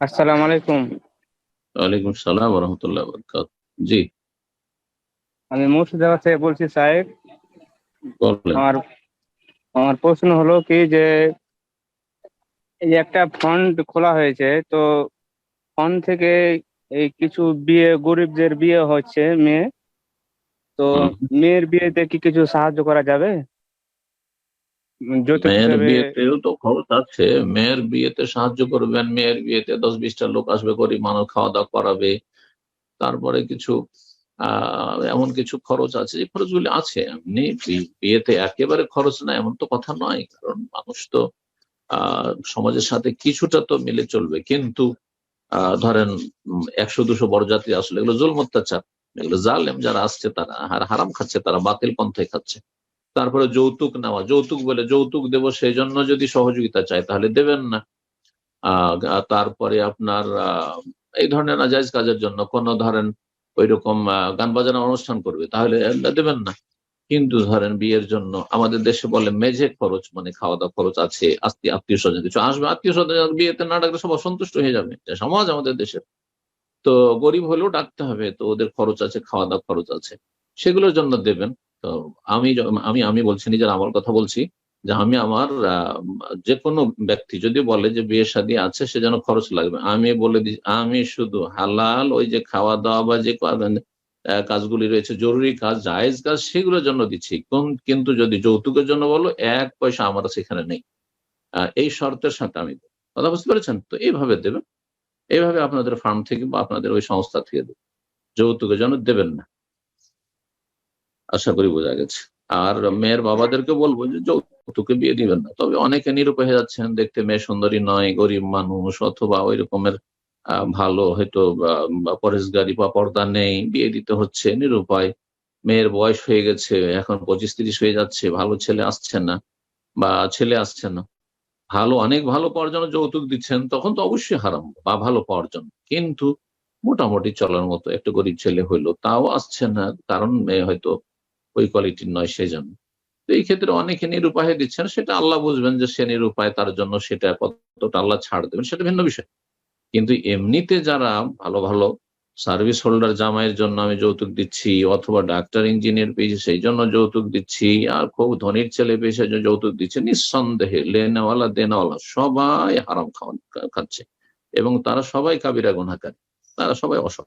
আসসালামু আলাইকুম। ওয়ালাইকুম সালাম রহমতুল্লাহ বরকাত জি। আমি মুর্শিদাবাদ থেকে বলছি সাহেব আমার আমার প্রশ্ন হলো কি যে এই একটা ফান্ড খোলা হয়েছে তো ফান্ড থেকে এই কিছু বিয়ে গরিবদের বিয়ে হচ্ছে মেয়ে। তো মেয়ের বিয়েতে কি কিছু সাহায্য করা যাবে? মেয়ের বিয়েতেও তো খরচ আছে। মেয়ের বিয়েতে সাহায্য করবেন মেয়ের বিয়েতে দশ বিশটা লোক আসবে গরিব মানুষ খাওয়া দাওয়া করাবে। তারপরে কিছু এমন কিছু খরচ আছে যে খরচগুলি আছে। এমনি বিয়েতে একেবারে খরচ না এমন তো কথা নয়। কারণ মানুষ তো আহ সমাজের সাথে কিছুটা তো মিলে চলবে। কিন্তু আহ ধরেন একশো দুশো বড়জাতি আসলে এগুলো জুল অত্যাচার এগুলো জালেম যারা আসছে তারা আর হারাম খাচ্ছে তারা বাতিল পন্থায় খাচ্ছে। তারপরে যৌতুক নেওয়া। যৌতুক বলে, যৌতুক দেব সেই জন্য যদি সহযোগিতা চায়, তাহলে দেবেন না। তারপরে আপনার এই ধরনের নাজাইজ কাজের জন্য কোনো ধরেন ওই রকম গান বাজানো অনুষ্ঠান করবে, তাহলে দেবেন না। কিন্তু ধরেন বিয়ের জন্য আমাদের দেশে বলে মেঝে খরচ মানে খাওয়া দাওয়া খরচ আছে, আত্মীয় আত্মীয় স্বজন কিছু আসবে আত্মীয় স্বজন বিয়েতে না ডাকলে সব অসন্তুষ্ট হয়ে যাবে। সমাজ আমাদের দেশের। তো গরিব হলেও ডাকতে হবে, তো ওদের খরচ আছে খাওয়া দাওয়া খরচ আছে। সেগুলোর জন্য দেবেন। তো আমি আমি আমি বলছি নিজের আমার কথা বলছি যে আমি আমার যে কোনো ব্যক্তি যদি বলে যে বিয়ে শাদী আছে সে যেন খরচ লাগবে। আমি বলে দিই আমি শুধু হালাল ওই যে খাওয়া দাওয়া বা যে কাজগুলি রয়েছে, জরুরি কাজ, জায়েজ কাজ, সেগুলোর জন্য দিচ্ছি। কোন- কিন্তু যদি যৌতুকের জন্য বলো, এক পয়সা আমার সেখানে নেই। এই শর্তের সাথে আমি। কথা বুঝতে পেরেছেন? তো এইভাবে দেবেন। এইভাবে আপনাদের ফার্ম থেকে বা আপনাদের ওই সংস্থা থেকে দেবেন। যৌতুকের জন্য দেবেন না। আশা করি বোঝা গেছে। আর মেয়ের বাবাদেরকে বলব যে, যৌতুকে বিয়ে দিবেন না। তবে অনেকে নিরুপায় হয়ে যাচ্ছেন, দেখতে মেয়ে সুন্দরী নয়, গরিব মানুষ, অথবা ওই রকমের ভালো হয়তো পরেশগারি বা পর্দা নেই, বিয়ে দিতে হচ্ছে, নিরুপায়। মেয়ের বয়স হয়ে গেছে, এখন পঁচিশ তিরিশ হয়ে যাচ্ছে, ভালো ছেলে আসছে না, বা ছেলে আসছে না। ভালো, অনেক ভালো পাওয়ার জন্য যৌতুক দিচ্ছেন, তখন তো অবশ্যই হারাম, বা ভালো পাওয়ার জন্য। কিন্তু মোটামুটি চলার মতো, একটা গরিব ছেলে হইল, তাও আসছে না, কারণ মেয়ে হয়তো ওই কোয়ালিটির নয় সেই জন্য। তো এই ক্ষেত্রে অনেকে নিরুপায় দিচ্ছেন, সেটা আল্লাহ বুঝবেন যে সে নিরুপায়, তার জন্য সেটা কতটা আল্লাহ ছাড় দেবেন, সেটা ভিন্ন বিষয়। কিন্তু এমনিতে যারা ভালো ভালো সার্ভিস হোল্ডার জামাইয়ের জন্য আমি যৌতুক দিচ্ছি, অথবা ডাক্তার ইঞ্জিনিয়ার পেয়েছি, সেই জন্য যৌতুক দিচ্ছি, আর খুব ধনীর ছেলে পেয়েছে যৌতুক দিচ্ছে, নিঃসন্দেহে লেনেওয়ালা, দেনাওয়ালা সবাই হারাম খাওয়া খাচ্ছে। এবং তারা সবাই কাবিরা গুনাকারী তারা সবাই অসৎ।